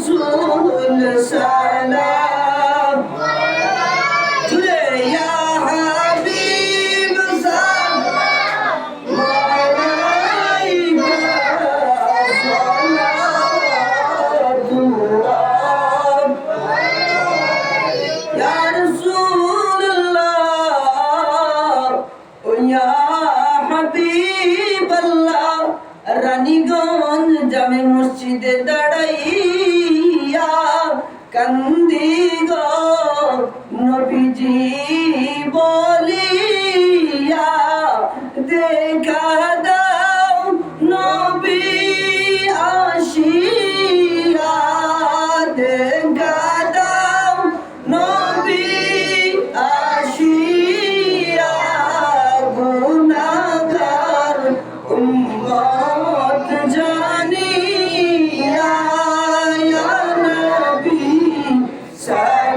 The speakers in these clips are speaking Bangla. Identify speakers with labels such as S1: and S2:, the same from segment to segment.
S1: الرسول سلام جري يا حبيب سلام عليك صلاة الله يا رسول الله يا حبيب الله রানীগঞ্জ জামে মসজিদে দাঁড়াই কান্দি গো নবীজি বলিয়া দেখা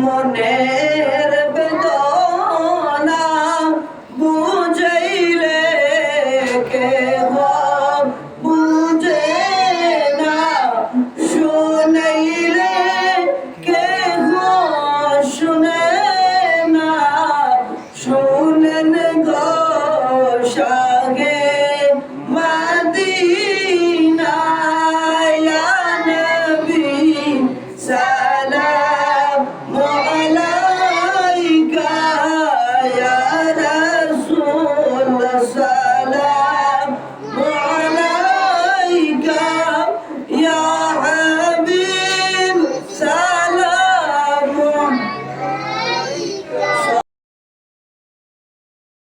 S1: মনের বেদনা বুঝাইলে কে বুঝে না? শুনাইলে কে শুনে না? শুনেন গোসাগে মাদিনায় নবী সালা